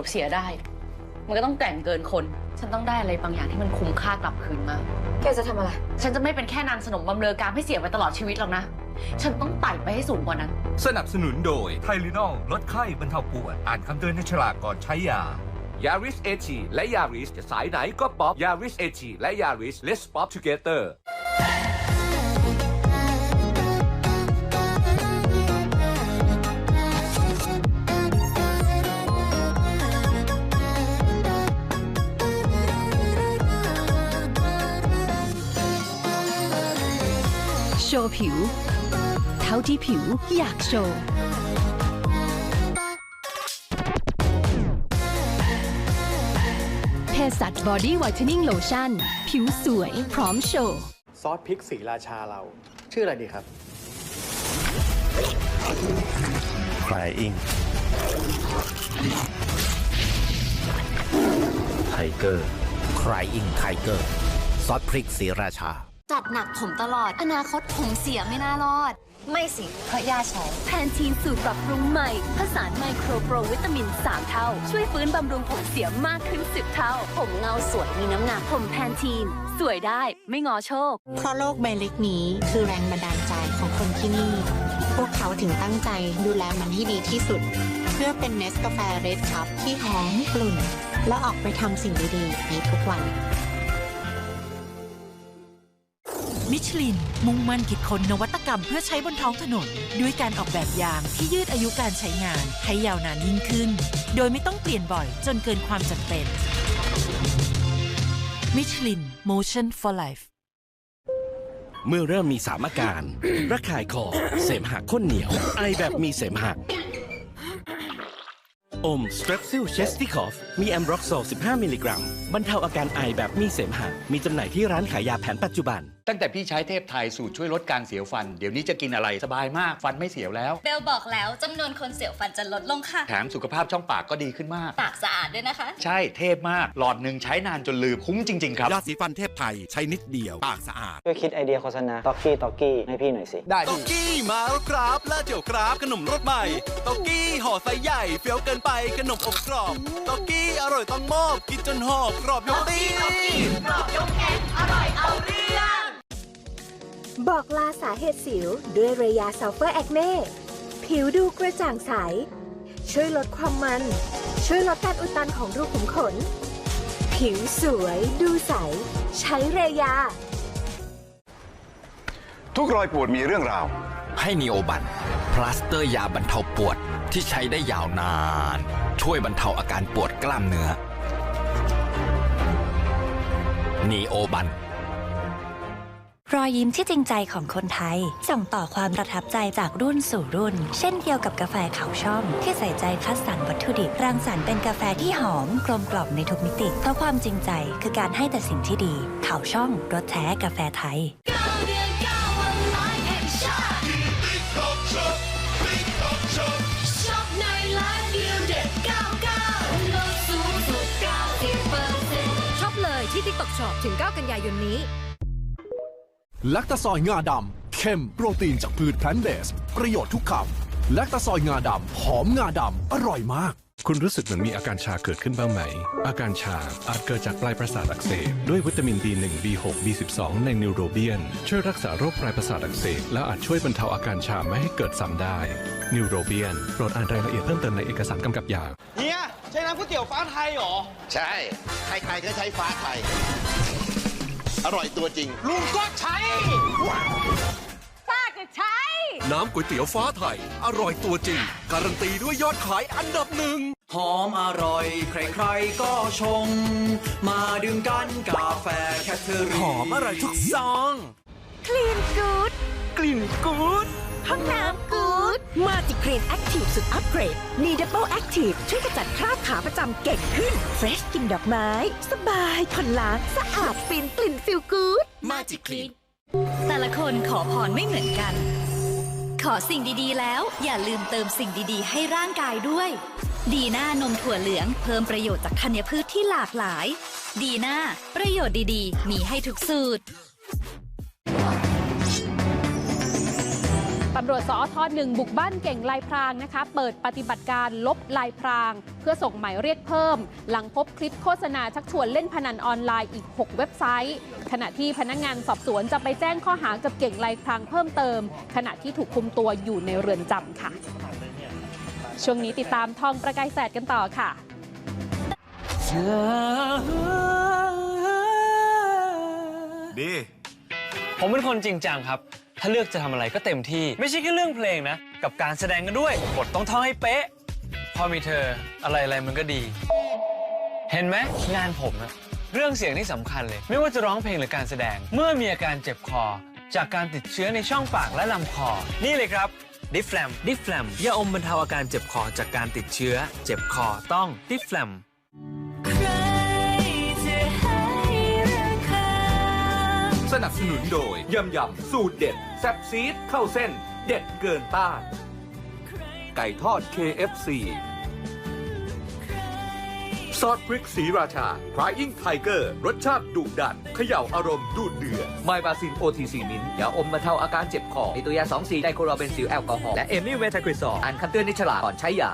กับเสียได้ มันก็ต้องแกร่งเกินคน ฉันต้องได้อะไรบางอย่างที่มันคุ้มค่ากลับคืนมา แกจะทำอะไร ฉันจะไม่เป็นแค่นางสนมบำเรอกามให้เสียไปตลอดชีวิตหรอกนะ ฉันต้องไต่ไปให้สูงกว่านั้น สนับสนุนโดยไทลินอลลดไข้บรรเทาปวด อ่านคำเตือนในฉลากก่อนใช้ยายาริสเอชีและยาริสจะสายไหนก็ป๊อปยาริสเอชีและยาริส let's pop together โชว์ผิว เท่าที่ผิวอยากโชว์ เพสัตบอดี้ไวท์เทนนิ่งโลชั่น ผิวสวยพร้อมโชว์ ซอสพริกสีราชาเรา ชื่ออะไรดีครับ Crying ไทเกอร์ Crying Tiger ซอสพริกสีราชา จัดหนักผมตลอด อนาคตผมเสียไม่น่ารอด ไม่สิ เพราะย่าใช้แพนทีนสูตรปรับปรุงใหม่ ผสานไมโครโปรวิตามิน 3 เท่า ช่วยฟื้นบำรุงผมเสียมากขึ้น 10 เท่า ผมเงาสวยมีน้ำหนักผมแพนทีน สวยได้ไม่งอโชค เพราะโลกใบเล็กนี้คือแรงบันดาลใจของคนที่นี่ พวกเขาถึงตั้งใจดูแลมันให้ดีที่สุด เพื่อเป็นเนสกาแฟเรดคัพที่หอมกลุ่น และออกไปทำสิ่งดีๆในทุกวัน มิชลิน มุ่งมั่นคิดค้นนวัตกรรมเพื่อใช้บนท้องถนน ด้วยการออกแบบยางที่ยืดอายุการใช้งาน ให้ยาวนานยิ่งขึ้น โดยไม่ต้องเปลี่ยนบ่อยจนเกินความจำเป็นมิชลิน Motion for Life เมื่อเริ่มมีสามอาการ ระคายคอ เสมหะข้นเหนียว ไอแบบมีเสมหะอมสเตรปซิลเชสติคอฟมีแอมบร็อกโซล15 มิลลิกรัม บรรเทาอาการไอแบบมีเสมหะ มีจำหน่ายที่ร้านขายยาแผนปัจจุบัน ตั้งแต่พี่ใช้เทพไทยสูตรช่วยลดการเสียวฟัน เดี๋ยวนี้จะกินอะไรสบายมากฟันไม่เสียวแล้ว เบลบอกแล้วจำนวนคนเสียวฟันจะลดลงค่ะ แถมสุขภาพช่องปากก็ดีขึ้นมาก ปากสะอาดด้วยนะคะ ใช่เทพมาก หลอดหนึ่งใช้นานจนลืมคุ้มจริง ๆ ครับ ยาสีฟันเทพไทยใช้นิดเดียว ปากสะอาด ช่วยคิดไอเดียโฆษณาต็อกกี้ต็อกกี้ให้พี่หน่อยสิ ได้ตอกกี้มาแล้วครับและเดี๋ยวครับขนมรสใหม่ตอกกี้ห่อไซส์ใหญ่เฟี้ยวเกินไปขนมอบกรอบตอกกี้อร่อยต้องมอบกินจนหอบกรอบยกตี บอกลาสาเหตุสิวด้วยเรยาซัลเฟอร์แอคเน่ผิวดูกระจ่างใส ช่วยลดความมัน ช่วยลดการอุดตันของรูขุมขน ผิวสวยดูใส ใช้เรยา ทุกรอยปวดมีเรื่องราว ให้นีโอบัน พลาสเตอร์ยาบรรเทาปวดที่ใช้ได้ยาวนาน ช่วยบรรเทาอาการปวดกล้ามเนื้อนีโอบัน รอยยิ้มที่จริงใจของคนไทย ส่งต่อความประทับใจจากรุ่นสู่รุ่น เช่นเดียวกับกาแฟเขาช่อมที่ใส่ใจคัดสรรวัตถุดิบรังสรรค์เป็นกาแฟที่หอมกลมกล่อมในทุกมิติ เพราะความจริงใจคือการให้แต่สิ่งที่ดี เขาช่องรสแท้กาแฟไทยชอปเลยที่ TikTok Shop ถึง 9 กันยายนนี้ ลักตาซอยงาดำเข้มโปรตีนจากพืชแพลนเบส ประโยชน์ทุกคำลักตาซอยงาดำหอมงาดำอร่อยมาก คุณรู้สึกเหมือนมีอาการชาเกิดขึ้นบ้างไหม อาการชาอาจเกิดจากปลายประสาทอักเสบด้วยวิตามิน B1 B6 B12 ในนิวโรเบียน ช่วยรักษาโรคปลายประสาทอักเสบและอาจช่วยบรรเทาอาการชาไม่ให้เกิดซ้ำได้นิวโรเบียนโปรดอ่านรายละเอียดเพิ่มเติมในเอกสารกำกับยาเฮียใช้น้ำก๋วยเตี๋ยวฟ้าไทยเหรอ ใช่ ใครๆก็ใช้ฟ้าไทย อร่อยตัวจริง ลุงก็ใช้ ป้าก็ใช้ น้ำก๋วยเตี๋ยวฟ้าไทย อร่อยตัวจริง การันตีด้วยยอดขายอันดับหนึ่งหอมอร่อย ใครๆก็ชง มาดื่มกันกาแฟแคทเธอรีหอมอร่อยทุกซอง คลีนกูดกลิ่นกูด ห้องน้ำกูดมาจิกรีนแอคทีฟสุดอัปเกรด มีดับเบิลแอคทีฟช่วยกระจัดคราบขาประจำเก่งขึ้นเฟรชกลิ่นดอกไม้ สบายผ่อนล้างสะอาดฟินกลิ่นฟิลกูดมาจิคลีนแต่ละคนขอพรไม่เหมือนกัน ขอสิ่งดีๆแล้ว อย่าลืมเติมสิ่งดีๆ ให้ร่างกายด้วย ดีน่านมถั่วเหลืองเพิ่มประโยชน์จากธัญพืชที่หลากหลาย ดีน่าประโยชน์ดีๆ มีให้ทุกสูตรำรวจสอทหนึ่งบุกบ้านเก่งลายพรางนะคะ เปิดปฏิบัติการลบลายพราง เพื่อส่งหมายเรียกเพิ่ม หลังพบคลิปโฆษณาชักชวนเล่นพนันออนไลน์อีก 6 เว็บไซต์ ขณะที่พนักงานสอบสวนจะไปแจ้งข้อหากับเก่งลายพรางเพิ่มเติม ขณะที่ถูกคุมตัวอยู่ในเรือนจำค่ะ ช่วงนี้ติดตามทองประกายแสดกันต่อค่ะดีผมเป็นคนจริงจังครับ ถ้าเลือกจะทำอะไรก็เต็มที่ ไม่ใช่แค่เรื่องเพลงนะ กับการแสดงกันด้วยบทต้องท่องให้เป๊ะ พอมีเธออะไรอะไรมันก็ดี เห็นไหมงานผมอะเรื่องเสียงนี่สำคัญเลย ไม่ว่าจะร้องเพลงหรือการแสดง เมื่อมีอาการเจ็บคอ จากการติดเชื้อในช่องปากและลำคอ นี่เลยครับดิฟแฟมดิฟแฟมยาอมบรรเทาอาการเจ็บคอจากการติดเชื้อ เจ็บคอต้องดิฟแฟม สนับสนุนโดยยำยำสูตรเด็ด แซ่บซีดเข้าเส้น เด็ดเกินต้าน ไก่ทอด KFC ซอสพริกสีราชา Crying Tiger รสชาติดุดันเขย่าอารมณ์ดูดเดือดไมบาซิน OTC มิ้นยาอมบรรเทาอาการเจ็บคอมีตัวยา2 4ไดโครเบนซิลแอลกอฮอล์และเอมิเมทาคริซอลอ่านคำเตือนในฉลากก่อนใช้ยา